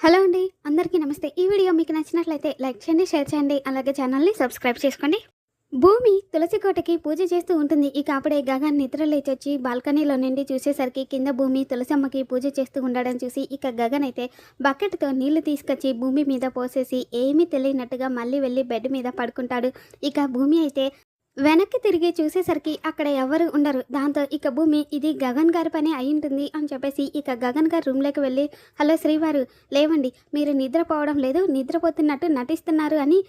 Hello అండి అందరికీ నమస్తే. ఈ వీడియో మీకు నచ్చినట్లయితే లైక్ చేయండి షేర్ చేయండి అలాగే ఛానల్ని సబ్స్క్రైబ్ చేసుకోండి. భూమి తులసి కోటకి పూజ చేస్తూ ఉంటుంది. ఇక అప్పుడే గగన్ నిద్ర లేచొచ్చి బాల్కనీలో నుండి చూసేసరికి కింద భూమి తులసమ్మకి పూజ చేస్తూ ఉండడం చూసి ఇక గగన్ అయితే బకెట్తో నీళ్ళు తీసుకొచ్చి భూమి మీద పోసేసి ఏమీ తెలియనట్టుగా మళ్ళీ వెళ్ళి బెడ్ మీద పడుకుంటాడు. ఇక భూమి అయితే వెనక్కి తిరిగి చూసేసరికి అక్కడ ఎవరు ఉండరు. దాంతో ఇక భూమి ఇది గగన్ గారి పని అయి ఉంటుంది అని చెప్పేసి ఇక గగన్ గారి రూమ్లోకి వెళ్ళి హలో శ్రీవారు లేవండి. మీరు నిద్రపోవడం లేదు. నిద్రపోతున్నట్టు నటిస్తున్నారు అని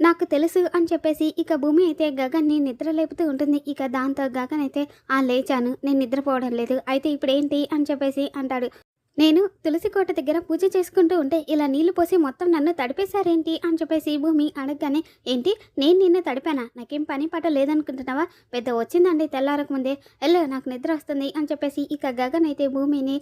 నాకు తెలుసు అని చెప్పేసి ఇక భూమి అయితే గగన్ని నిద్ర లేపుతూ ఉంటుంది. ఇక దాంతో గగన్ అయితే ఆ లేచాను. నేను నిద్రపోవడం లేదు. అయితే ఇప్పుడు ఏంటి అని చెప్పేసి అంటాడు. నేను తులసి కోట దగ్గర పూజ చేసుకుంటూ ఉంటే ఇలా నీళ్ళు పోసి మొత్తం నన్ను తడిపేశారేంటి అని చెప్పేసి భూమి అడగగానే ఏంటి? నేను నిన్ను తడిపానా? నాకేం పని పాట లేదనుకుంటున్నావా? పెద్ద వచ్చిందండి తెల్లారక ముందే ఎల్లో నాకు నిద్ర వస్తుంది అని చెప్పేసి ఇక గగన్ అయితే భూమిని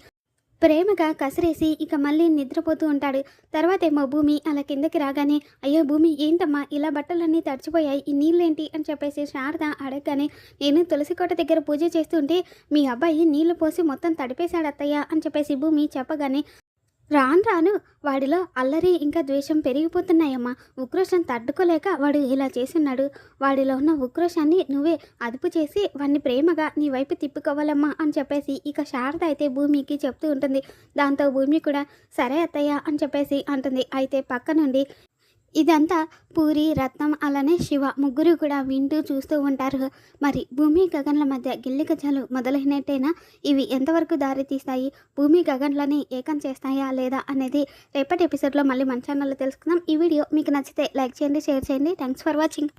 ప్రేమగా కసిరేసి ఇక మళ్ళీ నిద్రపోతూ ఉంటాడు. తర్వాతేమో భూమి అలా కిందకి రాగానే అయ్యో భూమి ఏంటమ్మా? ఇలా బట్టలన్నీ తడిచిపోయాయి. ఈ నీళ్ళేంటి? అని చెప్పేసి శారద అడగగానే నేను తులసి కోట దగ్గర పూజ చేస్తుంటే మీ అబ్బాయి నీళ్ళు పోసి మొత్తం తడిపేశాడు అత్తయ్య అని చెప్పేసి భూమి చెప్పగానే రాను రాను వాడిలో అల్లరి ఇంకా ద్వేషం పెరిగిపోతున్నాయమ్మా. ఉక్రోషం తట్టుకోలేక వాడు ఇలా చేస్తున్నాడు. వాడిలో ఉన్న ఉక్రోషాన్ని నువ్వే అదుపు చేసి వాడిని ప్రేమగా నీ వైపు తిప్పుకోవాలమ్మా అని చెప్పేసి ఇక శారద అయితే భూమికి చెప్తూ ఉంటుంది. దాంతో భూమి కూడా సరే అత్తయ్య అని చెప్పేసి అంటుంది. అయితే పక్క నుండి ఇదంతా పూరి రత్నం అలానే శివ ముగ్గురు కూడా వింటూ చూస్తూ ఉంటారు. మరి భూమి గగన్ల మధ్య గిల్లి గజాలు మొదలైనట్టేనా? ఇవి ఎంతవరకు దారి తీస్తాయి? భూమి గగన్లని ఏకం చేస్తాయా లేదా అనేది రేపటి ఎపిసోడ్లో మళ్ళీ మన ఛానల్లో తెలుసుకుందాం. ఈ వీడియో మీకు నచ్చితే లైక్ చేయండి షేర్ చేయండి. Thanks for watching